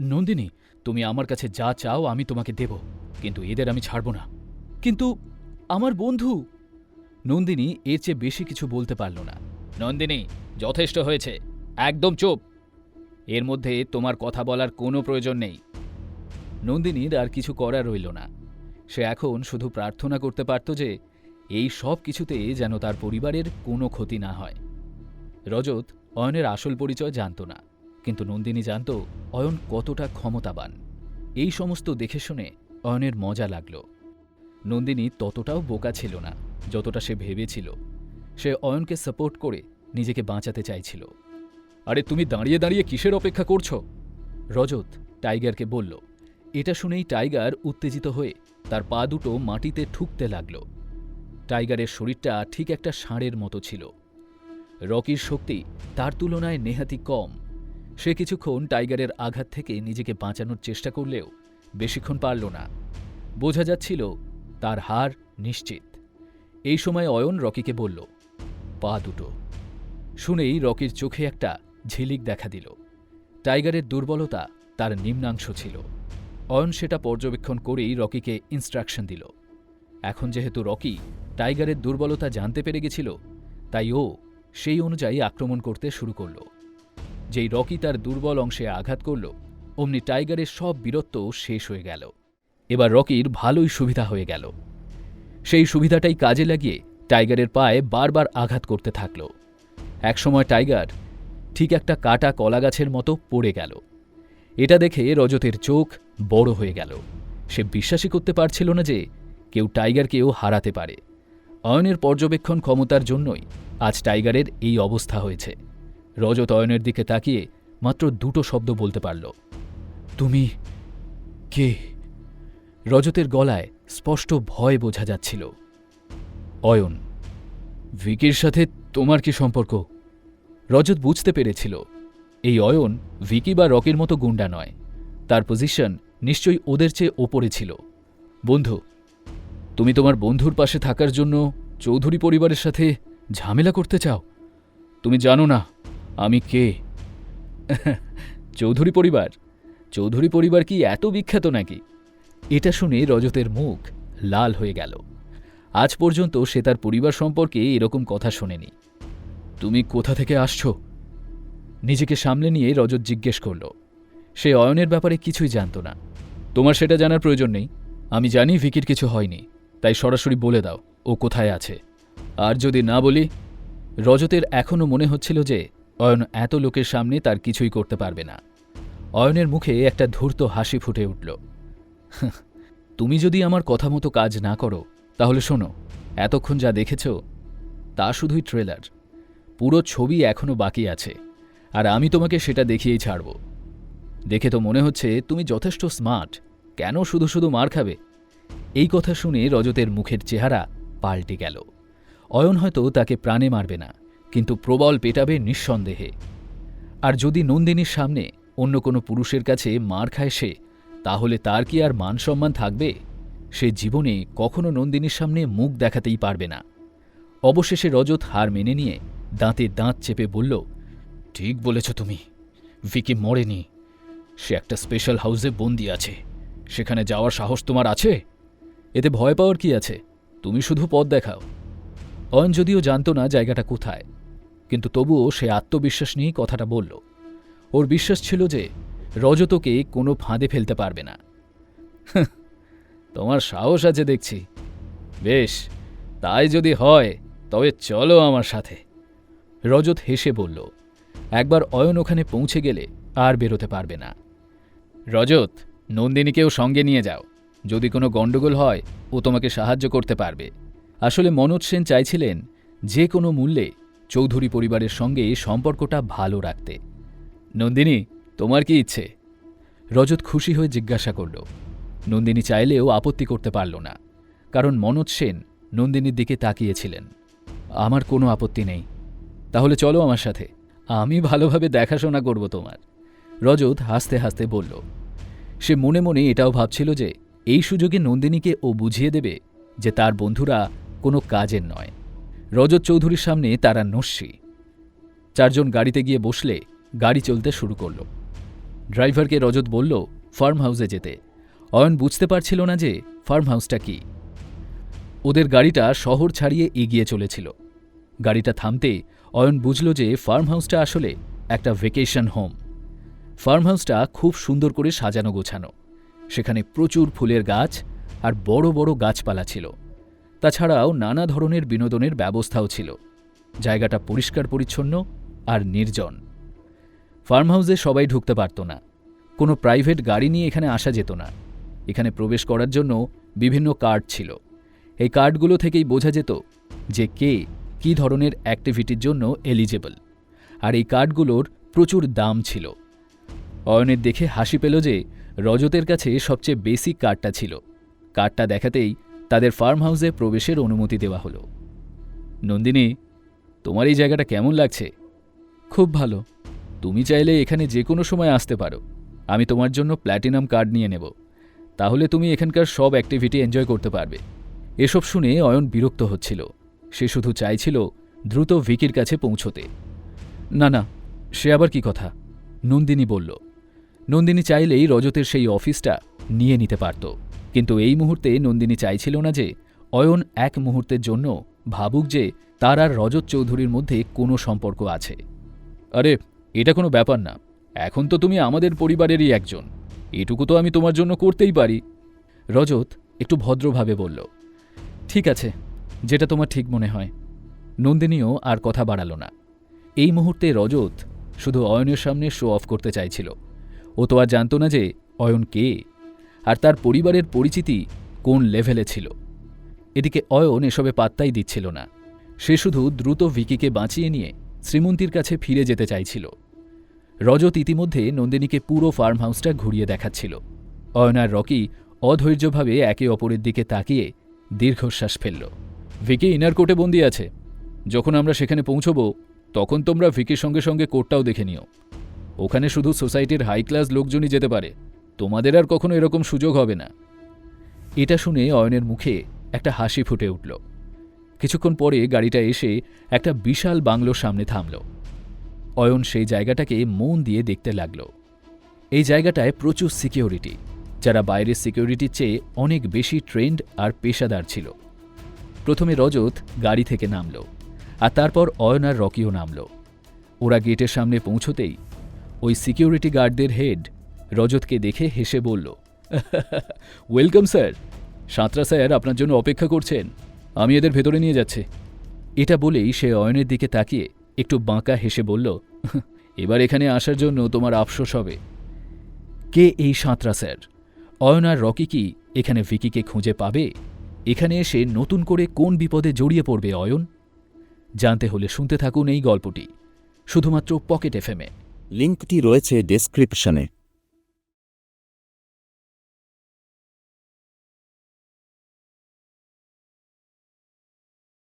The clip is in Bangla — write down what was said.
নন্দিনী, তুমি আমার কাছে যা চাও আমি তোমাকে দেব, কিন্তু এদের আমি ছাড়ব না। কিন্তু আমার বন্ধু? নন্দিনী এর চেয়ে বেশি কিছু বলতে পারল না। নন্দিনী, যথেষ্ট হয়েছে, একদম চুপ। এর মধ্যে তোমার কথা বলার কোনো প্রয়োজন নেই। নন্দিনীর আর কিছু করার রইল না। সে এখন শুধু প্রার্থনা করতে পারত যে, এই সব কিছুতে যেন তার পরিবারের কোনো ক্ষতি না হয়। রজত অয়নের আসল পরিচয় জানত না। কিন্তু নন্দিনী জানত অয়ন কতটা ক্ষমতাবান। এই সমস্ত দেখে শুনে অয়নের মজা লাগল। নন্দিনী ততটাও বোকা ছিল না, যতটা সে ভেবেছিল। সে অয়নকে সাপোর্ট করে নিজেকে বাঁচাতে চাইছিল। আরে তুমি দাঁড়িয়ে দাঁড়িয়ে কিসের অপেক্ষা করছ? রজত টাইগারকে বলল, এটা শুনেই টাইগার উত্তেজিত হয়ে তার পা দুটো মাটিতে ঠুকতে লাগল। টাইগারের শরীরটা ঠিক একটা ষাঁড়ের মতো ছিল। রকির শক্তি তার তুলনায় নেহাতি কম। সে কিছুক্ষণ টাইগারের আঘাত থেকে নিজেকে বাঁচানোর চেষ্টা করলেও বেশিক্ষণ পারল না। বোঝা যাচ্ছিল তার হার নিশ্চিত। এই সময় অয়ন রকিকে বলল, পা দুটো। শুনেই রকির চোখে একটা ঝিলিক দেখা দিল। টাইগারের দুর্বলতা তার নিম্নাংশ ছিল। অয়ন সেটা পর্যবেক্ষণ করেই রকিকে ইনস্ট্রাকশন দিল। এখন যেহেতু রকি টাইগারের দুর্বলতা জানতে পেরে গেছিল, তাই ও সেই অনুযায়ী আক্রমণ করতে শুরু করল। যেই রকি তার দুর্বল অংশে আঘাত করল, অমনি টাইগারের সব বীরত্ব শেষ হয়ে গেল। এবার রকির ভালোই সুবিধা হয়ে গেল। সেই সুবিধাটাই কাজে লাগিয়ে টাইগারের পায়ে বারবার আঘাত করতে থাকল। একসময় টাইগার ঠিক একটা কাটা কলা গাছের মতো পড়ে গেল। এটা দেখে রজতের চোখ বড় হয়ে গেল। সে বিশ্বাসই করতে পারছিল না যে কেউ টাইগারকেও হারাতে পারে। অয়নের পর্যবেক্ষণ ক্ষমতার জন্যই আজ টাইগারের এই অবস্থা হয়েছে। রজত অয়নের দিকে তাকিয়ে মাত্র দুটো শব্দ বলতে পারল। তুমি কে? রজতের গলায় স্পষ্ট ভয় বোঝা যাচ্ছিল। অয়ন, ভিকির সাথে তোমার কি সম্পর্ক? রজত বুঝতে পেরেছিল। এই অয়ন ভিকি বা রকের মতো গুন্ডা নয়। তার পজিশন নিশ্চয়ই ওদের চেয়ে ওপরে ছিল। বন্ধু, তুমি তোমার বন্ধুর পাশে থাকার জন্য চৌধুরী পরিবারের সাথে ঝামেলা করতে চাও? তুমি জানো না আমি কে? চৌধুরী পরিবার। চৌধুরী পরিবার কি এত বিখ্যাত নাকি? এটা শুনে রজতের মুখ লাল হয়ে গেল। আজ পর্যন্ত সে তার পরিবার সম্পর্কে এরকম কথা শোনেনি। তুমি কোথা থেকে আসছো? নিজেকে সামলে নিয়ে রজত জিজ্ঞেস করল। সে অয়নের ব্যাপারে কিছুই জানত না। তোমার সেটা জানার প্রয়োজন নেই। আমি জানি ভিকির কিছু হয়নি, তাই সরাসরি বলে দাও ও কোথায় আছে। আর যদি না বলি, রজতের এখনও মনে হচ্ছিল যে অয়ন এত লোকের সামনে তার কিছুই করতে পারবে না। অয়নের মুখে একটা ধূর্ত হাসি ফুটে উঠল। তুমি যদি আমার কথা মতো কাজ না করো, তাহলে শোনো, এতক্ষণ যা দেখেছ, তা শুধুই ট্রেলার পুরো ছবি এখনও বাকি আছে, আর আমি তোমাকে সেটা দেখিয়েই ছাড়ব। দেখে তো মনে হচ্ছে তুমি যথেষ্ট স্মার্ট কেন শুধু শুধু মার খাবে? এই কথা শুনে রজতের মুখের চেহারা পাল্টে গেল। অয়ন হয়তো তাকে প্রাণে মারবে না। কিন্তু প্রবল পেটাবে নিঃসন্দেহে। আর যদি নন্দিনীর সামনে অন্য কোনো পুরুষের কাছে মার খায় সে, তাহলে তার কি আর মান সম্মান থাকবে? সে জীবনে কখনো নন্দিনীর সামনে মুখ দেখাতেই পারবে না। অবশেষে রজত হার মেনে নিয়ে দাঁতে দাঁত চেপে বলল, ঠিক বলেছ তুমি। ভিকি মরেনি। সে একটা স্পেশাল হাউসে বন্দি আছে। সেখানে যাওয়ার সাহস তোমার আছে? এতে ভয় পাওয়ার কি আছে? তুমি শুধু পথ দেখাও। অয়ন যদিও জানত না জায়গাটা কোথায় কিন্তু তবুও সে আত্মবিশ্বাস নিয়েই কথাটা বলল। ওর বিশ্বাস ছিল যে রজতকে কোনো ফাঁদে ফেলতে পারবে না। তোমার সাহস আছে দেখছি। বেশ, তাই যদি হয়, তবে চলো আমার সাথে। রজত হেসে বলল, একবার অয়ন ওখানে পৌঁছে গেলে আর বেরোতে পারবে না। রজত, নন্দিনীকেও সঙ্গে নিয়ে যাও। যদি কোনো গণ্ডগোল হয়, ও তোমাকে সাহায্য করতে পারবে। আসলে মনোজ সেন চাইছিলেন যে কোনো মূল্যে চৌধুরী পরিবারের সঙ্গে সম্পর্কটা ভালো রাখতে। নন্দিনী, তোমার কি ইচ্ছে? রজত খুশি হয়ে জিজ্ঞাসা করল। নন্দিনী চাইলেও আপত্তি করতে পারল না। কারণ মনোজ সেন নন্দিনীর দিকে তাকিয়েছিলেন। আমার কোনো আপত্তি নেই। তাহলে চলো আমার সাথে। আমি ভালোভাবে দেখাশোনা করব তোমার। রজত হাসতে হাসতে বলল। সে মনে মনে এটাও ভাবছিল যে এই সুযোগে নন্দিনীকে ও বুঝিয়ে দেবে যে তার বন্ধুরা কোনো কাজের নয়। রজত চৌধুরীর সামনে তারা নস্যি। চারজন গাড়িতে গিয়ে বসলে গাড়ি চলতে শুরু করল। ড্রাইভারকে রজত বলল, ফার্ম হাউসে যেতে। অয়ন বুঝতে পারছিল না যে ফার্ম হাউসটা কি। ওদের গাড়িটা শহর ছাড়িয়ে এগিয়ে চলেছিল। গাড়িটা থামতে অয়ন বুঝল যে ফার্ম হাউসটা আসলে একটা ভেকেশন হোম। ফার্ম হাউসটা খুব সুন্দর করে সাজানো গোছানো। সেখানে প্রচুর ফুলের গাছ আর বড় বড় গাছপালা ছিল। তাছাড়াও নানা ধরনের বিনোদনের ব্যবস্থাও ছিল। জায়গাটা পরিষ্কার পরিচ্ছন্ন আর নির্জন। ফার্ম হাউসে সবাই ঢুকতে পারত না। কোনো প্রাইভেট গাড়ি নিয়ে এখানে আসা যেত না। এখানে প্রবেশ করার জন্য বিভিন্ন কার্ড ছিল। এই কার্ডগুলো থেকেই বোঝা যেত যে কে কী ধরনের অ্যাক্টিভিটির জন্য এলিজেবল। আর এই কার্ডগুলোর প্রচুর দাম ছিল। অয়নের দেখে হাসি পেল যে রজতের কাছে সবচেয়ে বেসিক কার্ডটা ছিল। কার্ডটা দেখাতেই তাদের ফার্ম হাউসে প্রবেশের অনুমতি দেওয়া হলো। নন্দিনী তোমার এই জায়গাটা কেমন লাগছে? খুব ভালো। তুমি চাইলে এখানে যে কোনো সময় আসতে পারো। আমি তোমার জন্য প্ল্যাটিনাম কার্ড নিয়ে নেব। তাহলে তুমি এখানকার সব অ্যাক্টিভিটি এনজয় করতে পারবে। এসব শুনে অয়ন বিরক্ত হচ্ছিল। সে শুধু চাইছিল দ্রুত ভিকির কাছে পৌঁছতে। না না সে আবার কি কথা? নন্দিনী বলল। নন্দিনী চাইলেই রজতের সেই অফিসটা নিয়ে নিতে পারত। কিন্তু এই মুহূর্তে নন্দিনী চাইছিল না যে অয়ন এক মুহূর্তের জন্য ভাবুক যে তার আর রজত চৌধুরীর মধ্যে কোনো সম্পর্ক আছে। আরে, এটা কোনো ব্যাপার না। এখন তো তুমি আমাদের পরিবারেরই একজন। এটুকু তো আমি তোমার জন্য করতেই পারি। রজত একটু ভদ্রভাবে বলল, ঠিক আছে, যেটা তোমার ঠিক মনে হয়। নন্দিনীও আর কথা বাড়াল না। এই মুহূর্তে রজত শুধু অয়নের সামনে শো অফ করতে চাইছিল। ও তো আর জানত না যে অয়ন কে। আর তার পরিবারের পরিচিতি কোন লেভেলে ছিল। এদিকে অয়ন এসবে পাত্তাই দিচ্ছিল না। সে শুধু দ্রুত ভিকিকে বাঁচিয়ে নিয়ে শ্রীমন্তীর কাছে ফিরে যেতে চাইছিল। রজত ইতিমধ্যে নন্দিনীকে পুরো ফার্ম হাউসটা ঘুরিয়ে দেখাচ্ছিল। অয়ন আর রকি অধৈর্যভাবে একে অপরের দিকে তাকিয়ে দীর্ঘশ্বাস ফেলল। ভিকি, ইনার কোর্টে বন্দি আছে। যখন আমরা সেখানে পৌঁছব, তখন তোমরা ভিকির সঙ্গে সঙ্গে কোর্টটাও দেখে নিও। ওখানে শুধু সোসাইটির হাই ক্লাস লোকজনই যেতে পারে। তোমাদের আর কখনো এরকম সুযোগ হবে না। এটা শুনে অয়নের মুখে একটা হাসি ফুটে উঠল। কিছুক্ষণ পরে গাড়িটা এসে একটা বিশাল বাংলোর সামনে থামল। অয়ন সেই জায়গাটাকে মন দিয়ে দেখতে লাগল। এই জায়গাটায় প্রচুর সিকিউরিটি, যারা বাইরের সিকিউরিটির চেয়ে অনেক বেশি ট্রেন্ড আর পেশাদার ছিল। প্রথমে রজত গাড়ি থেকে নামল, আর তারপর অয়ন আর রকিও নামল। ওরা গেটের সামনে পৌঁছতেই ওই সিকিউরিটি গার্ডদের হেড রজতকে দেখে হেসে বলল, ওয়েলকাম স্যার। সাঁতরা স্যার আপনার জন্য অপেক্ষা করছেন। আমি এদের ভেতরে নিয়ে যাচ্ছি। এটা বলেই সে অয়নের দিকে তাকিয়ে একটু বাঁকা হেসে বলল, এবার এখানে আসার জন্য তোমার আফসোস হবে। কে এই সাঁতরা স্যার? অয়ন আর রকি কি এখানে ভিকিকে খুঁজে পাবে? এখানে এসে নতুন করে কোন বিপদে জড়িয়ে পড়বে অয়ন? জানতে হলে শুনতে থাকুন এই গল্পটি, শুধুমাত্র পকেট এফএমে লিঙ্কটি রয়েছে ডেসক্রিপশনে।